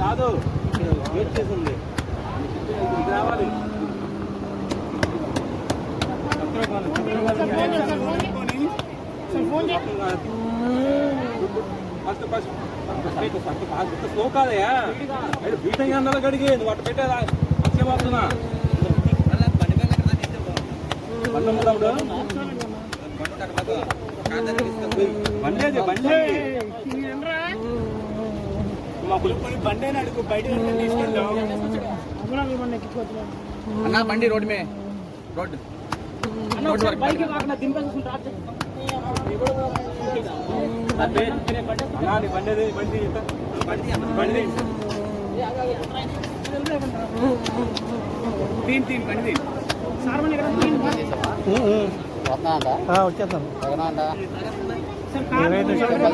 కాదు వెయిట్ చేసింది రావాలి ఫస్ట్ ఫస్ట్ ఫస్ట్ స్లో కాదయా బీటంగా అన్నది అడిగి నువ్వు అటు పెట్టేదా మంచిగా బండే మా బండే అడుగు బయట అన్నా బండి రోడ్ మే రోడ్ బండి. బండి బండి వస్తున్నా అంట వచ్చేస్తాను అంట ఇరవై నిమిషాలు